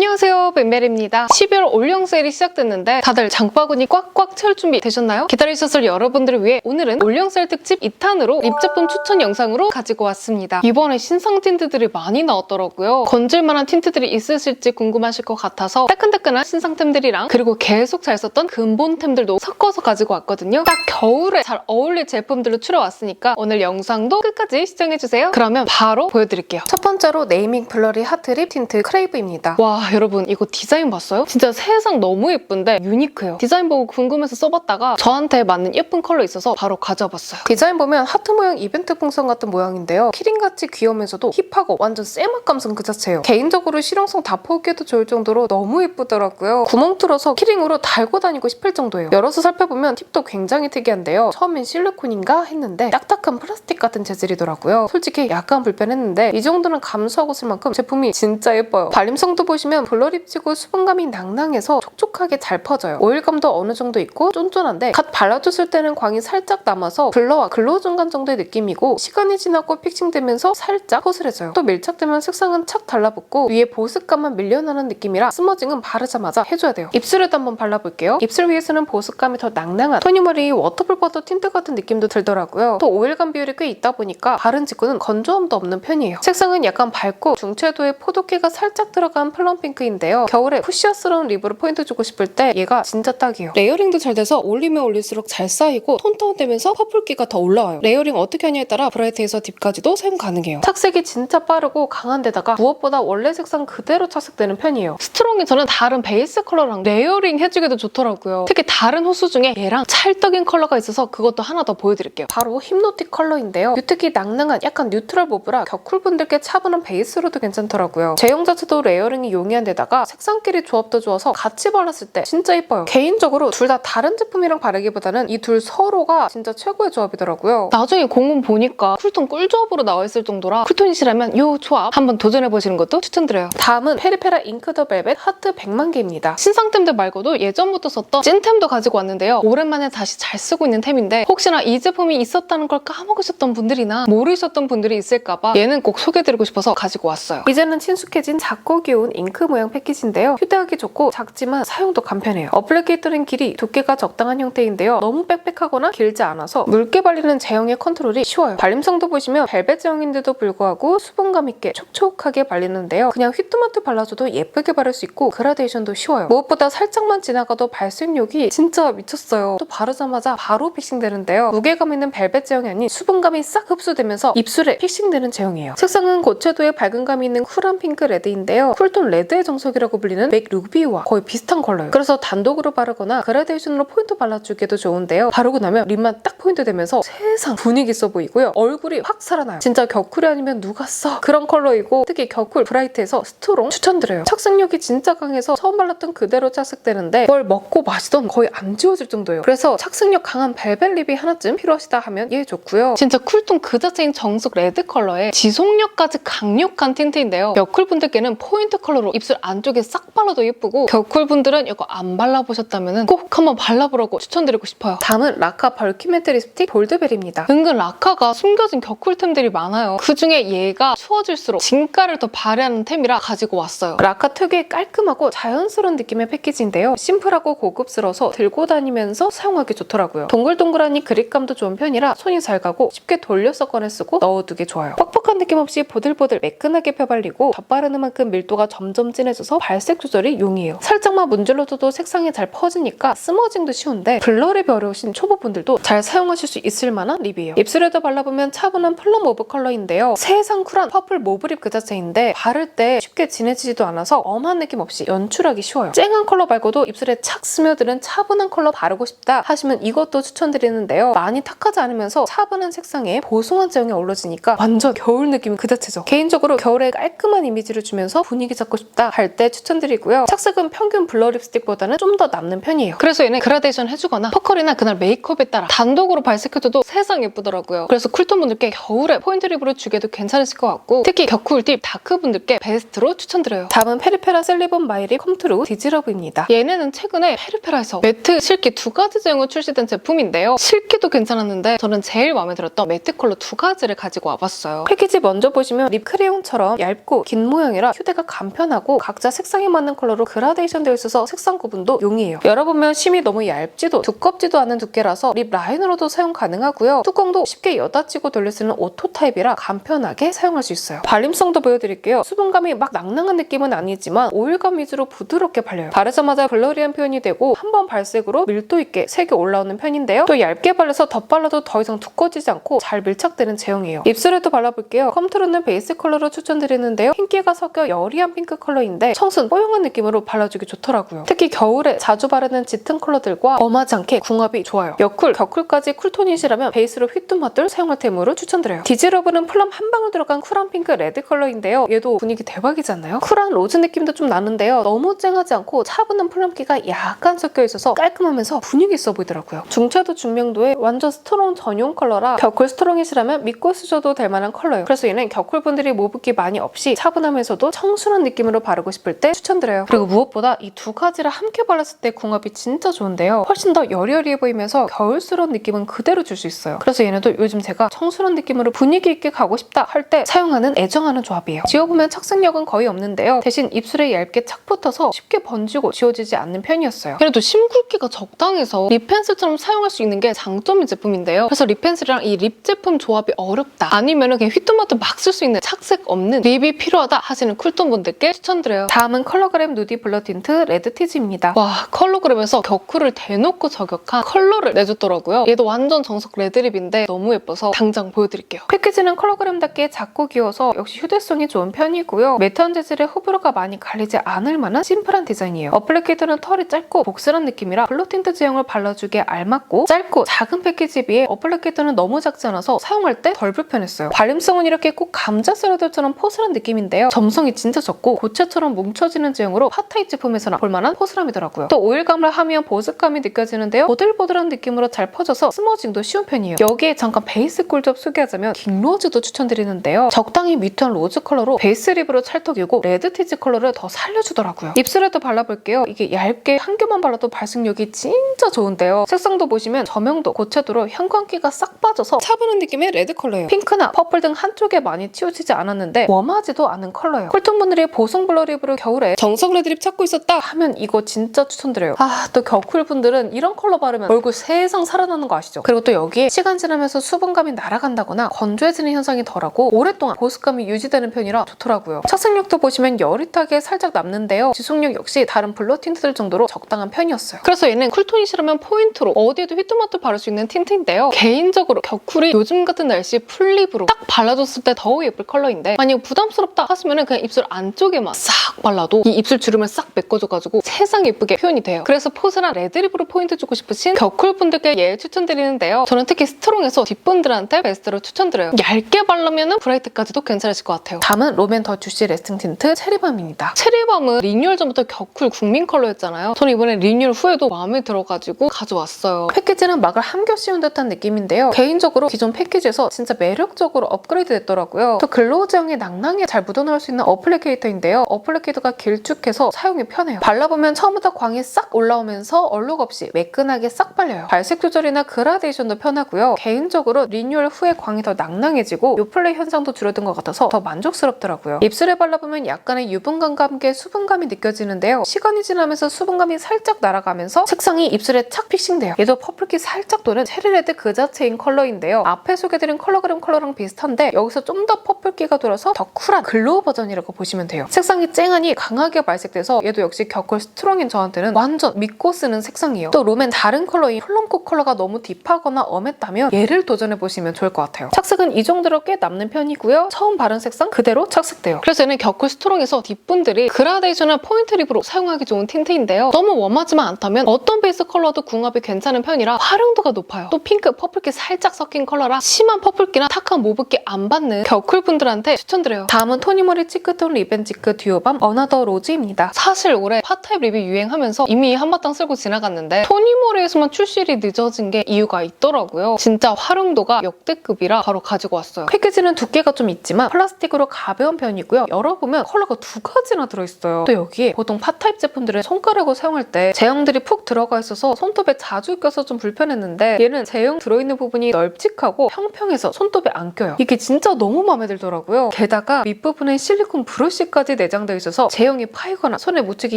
안녕하세요 벤벨입니다. 12월 올영 세일이 시작됐는데 다들 장바구니 꽉꽉 채울 준비 되셨나요? 기다리셨을 여러분들을 위해 오늘은 올영 세일 특집 2탄으로 립 제품 추천 영상으로 가지고 왔습니다. 이번에 신상 틴트들이 많이 나왔더라고요. 건질만한 틴트들이 있으실지 궁금하실 것 같아서 따끈따끈한 신상템들이랑 그리고 계속 잘 썼던 근본템들도 섞어서 가지고 왔거든요. 딱 겨울에 잘 어울릴 제품들로 추려왔으니까 오늘 영상도 끝까지 시청해주세요. 그러면 바로 보여드릴게요. 첫 번째로 네이밍 블러리 하트 립 틴트 크레이브입니다. 와 여러분 이거 디자인 봤어요? 진짜 세상 너무 예쁜데 유니크해요. 디자인 보고 궁금해서 써봤다가 저한테 맞는 예쁜 컬러 있어서 바로 가져와봤어요. 디자인 보면 하트 모양 이벤트 풍선 같은 모양인데요. 키링같이 귀여우면서도 힙하고 완전 쎄맛 감성 그 자체예요. 개인적으로 실용성 다 포기해도 좋을 정도로 너무 예쁘더라고요. 구멍 뚫어서 키링으로 달고 다니고 싶을 정도예요. 열어서 살펴보면 팁도 굉장히 특이한데요. 처음엔 실리콘인가 했는데 딱딱한 플라스틱 같은 재질이더라고요. 솔직히 약간 불편했는데 이 정도는 감수하고 쓸 만큼 제품이 진짜 예뻐요. 발림성도 보시면 블러립지고 수분감이 낭낭해서 촉촉하게 잘 퍼져요. 오일감도 어느 정도 있고 쫀쫀한데 갓 발라줬을 때는 광이 살짝 남아서 블러와 글로우 중간 정도의 느낌이고 시간이 지나고 픽싱되면서 살짝 허슬해져요. 또 밀착되면 색상은 착 달라붙고 위에 보습감만 밀려나는 느낌이라 스머징은 바르자마자 해줘야 돼요. 입술에도 한번 발라볼게요. 입술 위에서는 보습감이 더 낭낭한 토니머리 워터풀 버터 틴트 같은 느낌도 들더라고요. 또 오일감 비율이 꽤 있다 보니까 바른 직후는 건조함도 없는 편이에요. 색상은 약간 밝고 중채도에 포도끼가 살짝 들어간 플럼 핑크인데요. 겨울에 푸시어스러운 립으로 포인트 주고 싶을 때 얘가 진짜 딱이에요. 레이어링도 잘 돼서 올리면 올릴수록 잘 쌓이고 톤톤되면서 퍼플기가 더 올라와요. 레이어링 어떻게 하냐에 따라 브라이트에서 딥까지도 사용 가능해요. 착색이 진짜 빠르고 강한 데다가 무엇보다 원래 색상 그대로 착색되는 편이에요. 스트롱이 저는 다른 베이스 컬러랑 레이어링 해주기도 좋더라고요. 특히 다른 호수 중에 얘랑 찰떡인 컬러가 있어서 그것도 하나 더 보여드릴게요. 바로 힙노틱 컬러인데요. 뮤특이 낭낭한 약간 뉴트럴 모브라 격쿨분들께 차분한 베이스로도 괜찮더라고요. 제형 자체도 레이어링이 용이 한 데다가 색상끼리 조합도 좋아서 같이 발랐을 때 진짜 예뻐요. 개인적으로 둘 다 다른 제품이랑 바르기보다는 이 둘 서로가 진짜 최고의 조합이더라고요. 나중에 공문 보니까 쿨톤 꿀조합으로 나와 있을 정도라 쿨톤이시라면 이 조합 한번 도전해보시는 것도 추천드려요. 다음은 페리페라 잉크 더 벨벳 하트 100만 개입니다. 신상템들 말고도 예전부터 썼던 찐템도 가지고 왔는데요. 오랜만에 다시 잘 쓰고 있는 템인데 혹시나 이 제품이 있었다는 걸 까먹으셨던 분들이나 모르셨던 분들이 있을까봐 얘는 꼭 소개해드리고 싶어서 가지고 왔어요. 이제는 친숙해진 작고 귀여운 잉크 모양 패키지인데요. 휴대하기 좋고 작지만 사용도 간편해요. 어플리 케이터는 길이 두께가 적당한 형태인데요. 너무 빽빽하거나 길지 않아서 묽게 발리는 제형의 컨트롤이 쉬워요. 발림성도 보시면 벨벳 제형인데도 불구하고 수분감 있게 촉촉하게 발리는데요. 그냥 휘뚜마뚜 발라줘도 예쁘게 바를 수 있고 그라데이션도 쉬워요. 무엇보다 살짝만 지나가도 발색력이 진짜 미쳤어요. 또 바르자마자 바로 픽싱되는데요. 무게감 있는 벨벳 제형이 아닌 수분감이 싹 흡수되면서 입술에 픽싱되는 제형이에요. 색상은 고채도에 밝은 감이 있는 쿨한 핑크 레드인데요. 쿨톤 레드 의 정석이라고 불리는 맥 루비와 거의 비슷한 컬러예요. 그래서 단독으로 바르거나 그라데이션으로 포인트 발라주기도 좋은데요. 바르고 나면 립만 딱 포인트 되면서 세상 분위기 있어 보이고요. 얼굴이 확 살아나요. 진짜 격쿨이 아니면 누가 써? 그런 컬러이고 특히 격쿨 브라이트에서 스트롱 추천드려요. 착색력이 진짜 강해서 처음 발랐던 그대로 착색되는데 뭘 먹고 마시던 거의 안 지워질 정도예요. 그래서 착색력 강한 벨벳 립이 하나쯤 필요하시다 하면 얘 좋고요. 진짜 쿨톤 그 자체인 정석 레드 컬러에 지속력까지 강력한 틴트인데요. 격쿨 분들께는 포인트 컬러로 입술 안쪽에 싹 발라도 예쁘고 격쿨 분들은 이거 안 발라보셨다면 꼭 한번 발라보라고 추천드리고 싶어요. 다음은 라카 벌키 매트 립스틱 볼드벨입니다. 은근 라카가 숨겨진 격쿨템들이 많아요. 그중에 얘가 추워질수록 진가를 더 발휘하는 템이라 가지고 왔어요. 라카 특유의 깔끔하고 자연스러운 느낌의 패키지인데요. 심플하고 고급스러워서 들고 다니면서 사용하기 좋더라고요. 동글동글하니 그립감도 좋은 편이라 손이 잘 가고 쉽게 돌려서 꺼내 쓰고 넣어두기 좋아요. 뻑뻑한 느낌 없이 보들보들 매끈하게 펴발리고 덧바르는 만큼 밀도가 점점 진해져서 발색 조절이 용이해요. 살짝만 문질러줘도 색상이 잘 퍼지니까 스머징도 쉬운데 블러립이 어려우신 초보분들도 잘 사용하실 수 있을 만한 립이에요. 입술에도 발라보면 차분한 플럼 모브 컬러인데요. 세상 쿨한 퍼플 모브 립 그 자체인데 바를 때 쉽게 진해지지도 않아서 엄한 느낌 없이 연출하기 쉬워요. 쨍한 컬러 말고도 입술에 착 스며드는 차분한 컬러 바르고 싶다 하시면 이것도 추천드리는데요. 많이 탁하지 않으면서 차분한 색상에 보송한 제형이 어우러지니까 완전 겨울 느낌 그 자체죠. 개인적으로 겨울에 깔끔한 이미지를 주면서 분위기 잡고 싶다 할 때 추천드리고요. 착색은 평균 블러 립스틱보다는 좀 더 남는 편이에요. 그래서 얘는 그라데이션 해주거나 퍼컬이나 그날 메이크업에 따라 단독으로 발색해줘도 세상 예쁘더라고요. 그래서 쿨톤 분들께 겨울에 포인트 립으로 주기도 괜찮으실 것 같고 특히 격쿨 팁 다크 분들께 베스트로 추천드려요. 다음은 페리페라 셀리본 마이리 컴트루 디지러브입니다. 얘네는 최근에 페리페라에서 매트, 실키 두 가지 제형으로 출시된 제품인데요. 실키도 괜찮았는데 저는 제일 마음에 들었던 매트 컬러 두 가지를 가지고 와봤어요. 패키지 먼저 보시면 립 크레용처럼 얇고 긴 모양이라 휴대가 간편하고 다르고 각자 색상에 맞는 컬러로 그라데이션 되어 있어서 색상 구분도 용이해요. 열어보면 심이 너무 얇지도 두껍지도 않은 두께라서 립 라이너로도 사용 가능하고요. 뚜껑도 쉽게 여닫지고 돌릴 수 있는 오토 타입이라 간편하게 사용할 수 있어요. 발림성도 보여드릴게요. 수분감이 막 낭낭한 느낌은 아니지만 오일감 위주로 부드럽게 발려요. 바르자마자 블러리한 표현이 되고 한 번 발색으로 밀도 있게 색이 올라오는 편인데요. 또 얇게 발라서 덧발라도 더 이상 두꺼워지지 않고 잘 밀착되는 제형이에요. 입술에도 발라볼게요. 컴트로는 베이스 컬러로 추천드리는데요. 흰기가 섞여 여리한 핑크 컬러인데 청순 뽀용한 느낌으로 발라주기 좋더라고요. 특히 겨울에 자주 바르는 짙은 컬러들과 엄하지 않게 궁합이 좋아요. 여쿨, 겨쿨까지 쿨톤이시라면 베이스로 휘뚜마뚜 사용할 템으로 추천드려요. 디지러브는 플럼 한 방울 들어간 쿨한 핑크 레드 컬러인데요. 얘도 분위기 대박이지 않나요? 쿨한 로즈 느낌도 좀 나는데요. 너무 쨍하지 않고 차분한 플럼기가 약간 섞여 있어서 깔끔하면서 분위기 있어 보이더라고요. 중차도 중명도에 완전 스트롱 전용 컬러라 겨쿨 스트롱이시라면 믿고 쓰셔도 될 만한 컬러예요. 그래서 얘는 겨쿨 분들이 모붓기 많이 없이 차분하면서도 청순한 느낌으로 바르고 싶을 때 추천드려요. 그리고 무엇보다 이 두 가지를 함께 발랐을 때 궁합이 진짜 좋은데요. 훨씬 더 여리여리해 보이면서 겨울스러운 느낌은 그대로 줄 수 있어요. 그래서 얘네도 요즘 제가 청순한 느낌으로 분위기 있게 가고 싶다 할 때 사용하는 애정하는 조합이에요. 지워보면 착색력은 거의 없는데요. 대신 입술에 얇게 착 붙어서 쉽게 번지고 지워지지 않는 편이었어요. 그래도 심굵기가 적당해서 립 펜슬처럼 사용할 수 있는 게 장점인 제품인데요. 그래서 립 펜슬이랑 이 립 제품 조합이 어렵다. 아니면 그냥 휘뚜마뚜 막 쓸 수 있는 착색 없는 립이 필요하다 하시는 쿨톤 분들께 추천 드려요. 다음은 컬러그램 누디 블러 틴트 레드 티즈입니다. 와 컬러그램에서 격쿨을 대놓고 저격한 컬러를 내줬더라고요. 얘도 완전 정석 레드립인데 너무 예뻐서 당장 보여드릴게요. 패키지는 컬러그램답게 작고 귀여워서 역시 휴대성이 좋은 편이고요. 매트한 재질에 호불호가 많이 갈리지 않을 만한 심플한 디자인이에요. 어플리케이터는 털이 짧고 복슬한 느낌이라 블러 틴트 제형을 발라주기에 알맞고 짧고 작은 패키지 비해 어플리케이터는 너무 작지 않아서 사용할 때 덜 불편했어요. 발림성은 이렇게 꼭 감자 샐러드처럼 포슬한 느낌인데요. 점성이 진짜 적고 고체 처럼 뭉쳐지는 제형으로 핫타입 제품에서나 볼만한 포슬함이더라고요. 또 오일감을 하면 보습감이 느껴지는데요. 보들보들한 느낌으로 잘 퍼져서 스머징도 쉬운 편이에요. 여기에 잠깐 베이스 꿀접 소개하자면 긴 로즈도 추천드리는데요. 적당히 뮤트한 로즈 컬러로 베이스 립으로 찰떡이고 레드 티즈 컬러를 더 살려주더라고요. 입술에도 발라볼게요. 이게 얇게 한 겹만 발라도 발색력이 진 짜 좋은데요. 색상도 보시면 저명도, 고채도로 형광기가 싹 빠져서 차분한 느낌의 레드 컬러예요. 핑크나 퍼플 등 한쪽에 많이 치우치지 않았는데 웜하지도 않은 컬러예요. 쿨톤분들이 보송 블러 립으로 겨울에 정석 레드립 찾고 있었다 하면 이거 진짜 추천드려요. 아 또 겨쿨 분들은 이런 컬러 바르면 얼굴 세상 살아나는 거 아시죠? 그리고 또 여기에 시간 지나면서 수분감이 날아간다거나 건조해지는 현상이 덜하고 오랫동안 보습감이 유지되는 편이라 좋더라고요. 착색력도 보시면 여릿하게 살짝 남는데요. 지속력 역시 다른 블러 틴트들 정도로 적당한 편이었어요. 그래서 얘는 쿨톤이 시라면 포인트로 어디에도 휘뚜마뚜 바를 수 있는 틴트인데요. 개인적으로 겨쿨이 요즘 같은 날씨에 풀립으로 딱 발라줬을 때 더 예쁠 컬러인데 만약 부담스럽다 하시면 그냥 입술 안쪽에만 싹 발라도 이 입술 주름을 싹 메꿔줘가지고 세상 예쁘게 표현이 돼요. 그래서 포스랑 레드립으로 포인트 주고 싶으신 겨쿨 분들께 얘 추천드리는데요. 저는 특히 스트롱에서 뒷분들한테 베스트로 추천드려요. 얇게 바르면 브라이트까지도 괜찮으실 것 같아요. 다음은 롬앤 더 주시 레스팅 틴트 체리밤입니다. 체리밤은 리뉴얼 전부터 겨쿨 국민 컬러였잖아요. 저는 이번에 리뉴얼 후에도 마음에 들어가지고 가져왔어요. 패키지는 막을 함겨 씌운 듯한 느낌인데요. 개인적으로 기존 패키지에서 진짜 매력적으로 업그레이드 됐더라고요. 또 글로우 제형의 낭낭에 잘 묻어나올 수 있는 어플리케이터인데요. 어플리케이터가 길쭉해서 사용이 편해요. 발라보면 처음부터 광이 싹 올라오면서 얼룩 없이 매끈하게 싹 발려요. 발색 조절이나 그라데이션도 편하고요. 개인적으로 리뉴얼 후에 광이 더 낭낭해지고 요플레 현상도 줄어든 것 같아서 더 만족스럽더라고요. 입술에 발라보면 약간의 유분감과 함께 수분감이 느껴지는데요. 시간이 지나면서 수분감이 살짝 날아가면서 색상이 입술 에 착 픽싱돼요. 얘도 퍼플기 살짝 도는 체리레드 그 자체인 컬러인데요. 앞에 소개드린 컬러그램 컬러랑 비슷한데 여기서 좀 더 퍼플기가 돌아서 더 쿨한 글로우 버전이라고 보시면 돼요. 색상이 쨍하니 강하게 발색돼서 얘도 역시 겨쿨 스트롱인 저한테는 완전 믿고 쓰는 색상이에요. 또 롬엔 다른 컬러인 플럼코 컬러가 너무 딥하거나 엄했다면 얘를 도전해보시면 좋을 것 같아요. 착색은 이 정도로 꽤 남는 편이고요. 처음 바른 색상 그대로 착색돼요. 그래서 얘는 겨쿨 스트롱에서 뒷분들이 그라데이션이나 포인트 립으로 사용하기 좋은 틴트인데요. 너무 웜하지만 않다면 어떤 베이스 컬러 도 궁합이 괜찮은 편이라 활용도가 높아요. 또 핑크, 퍼플기 살짝 섞인 컬러라 심한 퍼플기나 탁한 모브기 안 받는 겨쿨 분들한테 추천드려요. 다음은 토니모리 치크톤 리벤지크 듀오밤 어나더 로즈입니다. 사실 올해 팟타입 립이 유행하면서 이미 한바탕 쓸고 지나갔는데 토니모리에서만 출시일이 늦어진 게 이유가 있더라고요. 진짜 활용도가 역대급이라 바로 가지고 왔어요. 패키지는 두께가 좀 있지만 플라스틱으로 가벼운 편이고요. 열어보면 컬러가 두 가지나 들어있어요. 또 여기에 보통 팟타입 제품들은 손가락으로 사용할 때 제형들이 푹 들어가 있어서 손톱에 자주 껴서 좀 불편했는데 얘는 제형 들어있는 부분이 널찍하고 평평해서 손톱에 안 껴요. 이게 진짜 너무 마음에 들더라고요. 게다가 밑부분에 실리콘 브러쉬까지 내장되어 있어서 제형이 파이거나 손에 묻히기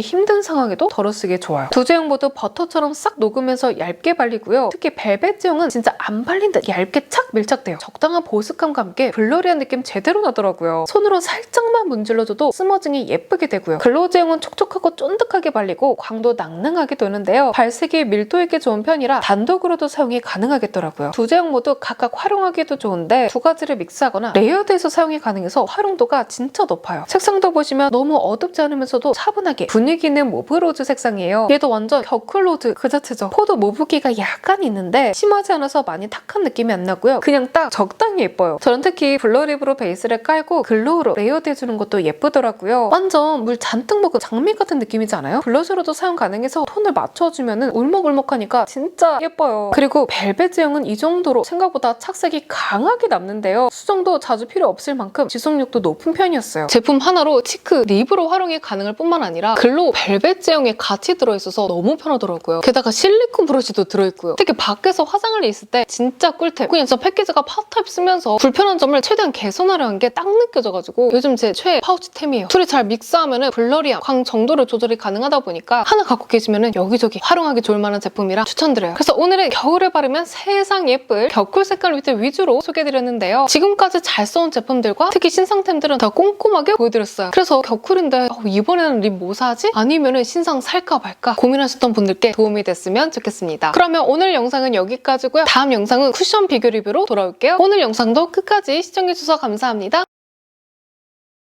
힘든 상황에도 덜어 쓰기 좋아요. 두 제형 모두 버터처럼 싹 녹으면서 얇게 발리고요. 특히 벨벳 제형은 진짜 안 발린 듯 얇게 착 밀착돼요. 적당한 보습감과 함께 블러리한 느낌 제대로 나더라고요. 손으로 살짝만 문질러줘도 스머징이 예쁘게 되고요. 글로우 제형은 촉촉하고 쫀득하게 발리고 광도 낭낭하게 도는데요. 발색이 밀도 있게 좋은 편이라 단독으로도 사용이 가능하겠더라고요. 두 제형 모두 각각 활용하기도 좋은데 두 가지를 믹스하거나 레이어드해서 사용이 가능해서 활용도가 진짜 높아요. 색상도 보시면 너무 어둡지 않으면서도 차분하게 분위기 있는 모브 로즈 색상이에요. 얘도 완전 겨클 로즈 그 자체죠. 포드 모브기가 약간 있는데 심하지 않아서 많이 탁한 느낌이 안 나고요. 그냥 딱 적당히 예뻐요. 저는 특히 블러립으로 베이스를 깔고 글로우로 레이어드 해주는 것도 예쁘더라고요. 완전 물 잔뜩 먹은 장미 같은 느낌이지 않아요? 블러셔로도 사용 가능해서 톤을 맞춰주면 울먹울먹하니까 진짜 예뻐요. 그리고 벨벳 제형은 이 정도로 생각보다 착색이 강하게 남는데요. 수정도 자주 필요 없을 만큼 지속력도 높은 편이었어요. 제품 하나로 치크 립으로 활용이 가능할 뿐만 아니라 글로우 벨벳 제형에 같이 들어있어서 너무 편하더라고요. 게다가 실리콘 브러쉬도 들어있고요. 특히 밖에서 화장을 있을 때 진짜 꿀템. 그냥 저 패키지가 파타입 쓰면서 불편한 점을 최대한 개선하려 한게딱 느껴져가지고 요즘 제 최애 파우치템이에요. 둘이 잘 믹스하면 블러리함, 광 정도를 조절이 가능하다 보니까 하나 갖고 계시면 여기저기 활용하기 좋을 만한 제품이라 추천드려요. 그래서 오늘은 겨울에 바르면 세상 예쁠 겨쿨 색깔 립들 위주로 소개해드렸는데요. 지금까지 잘 써온 제품들과 특히 신상템들은 다 꼼꼼하게 보여드렸어요. 그래서 겨쿨인데 어, 이번에는 립 뭐 사지? 아니면 은 신상 살까 말까 고민하셨던 분들께 도움이 됐으면 좋겠습니다. 그러면 오늘 영상은 여기까지고요. 다음 영상은 쿠션 비교 리뷰로 돌아올게요. 오늘 영상도 끝까지 시청해주셔서 감사합니다.